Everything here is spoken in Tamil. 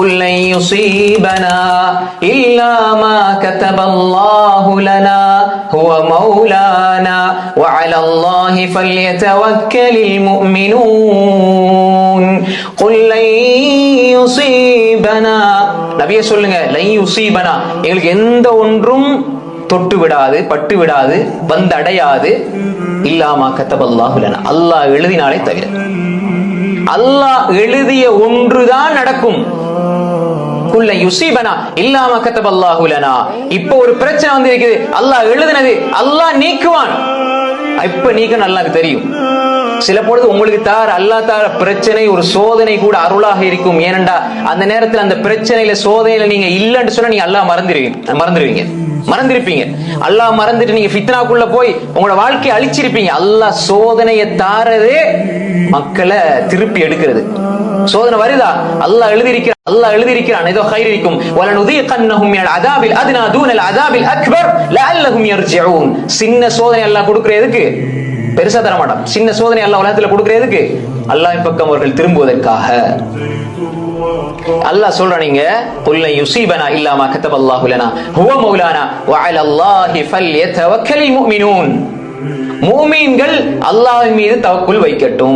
قل لن يصيبنا إلا ما كتب الله لنا هو مولانا وعلى الله فليتوكل المؤمنون قل لن يصيبنا நபியே சொல்லுங்க லை யுசீபனா எங்களுக்கு எந்த ஒன்றும் தொட்டு விடாது பட்டு விடாது வந்து அடையாது இல்லாமா கத்தபல்லாஹுலன அல்லாஹ் எழுதினாலே தவிர அல்லாஹ் எழுதிய ஒன்றுதான் நடக்கும் குல்ல யுசீபனா இல்லாம கத்தபல்லாஹுலனா இப்போ ஒரு பிரச்சனை வந்து இருக்குது அல்லாஹ் எழுதினது அல்லாஹ் நீக்குவான். இப்ப நீக்க நல்லா தெரியும். சில பொழுது உங்களுக்கு தார் அல்லா தார பிரச்சனை ஒரு சோதனை கூட அருளாக இருக்கும். ஏனண்டா அந்த நேரத்தில் அந்த பிரச்சனையில சோதனையில நீங்க இல்லைன்னு சொன்னா நீங்க அல்லா மறந்துடுவீங்க மறந்துடுவீங்க மறந்திருப்பீங்க. அல்லாஹ் மறந்துட்டு நீங்க ஃபித்னாக்குள்ள போய் உங்களோட வாழ்க்கையை அழிச்சிருப்பீங்க. அல்லாஹ் சோதனையை தாரதே மக்களை திருப்பி எடுக்கிறது. சோதனை வருதா? அல்லாஹ் எழுதியிருக்கிறான் அல்லாஹ் எழுதியிருக்கிறான். ஏதோ ஹைர் இருக்கும். வலனுதியகன்னஹும் மினல் அதாபில் அத்னா தூனல் அதாபில் அக்பர் லஅல்லஹும் யர்ஜிஊன். சின்ன சோதனை எல்லாம் கொடுக்கறதுக்கு பெருசா தர மாட்டான். சின்ன சோதனை அல்லாஹ் உலகத்துல கொடுக்கிறதுக்கு அல்லாஹ் பக்கம் அவர்கள் திரும்புவதற்காக. அல்லாஹ் சொல்றான் நீங்க குல்ல யுசீபனா இல்லாமா கதப அல்லாஹு லனா. ஹுவ மௌலானா. வ அலல்லாஹி ஃபல்யதவக்கலில் முஃமினூன். மூமீன்கள் அல்லாஹ்வின் மீது தவக்குள் வைக்கட்டும்.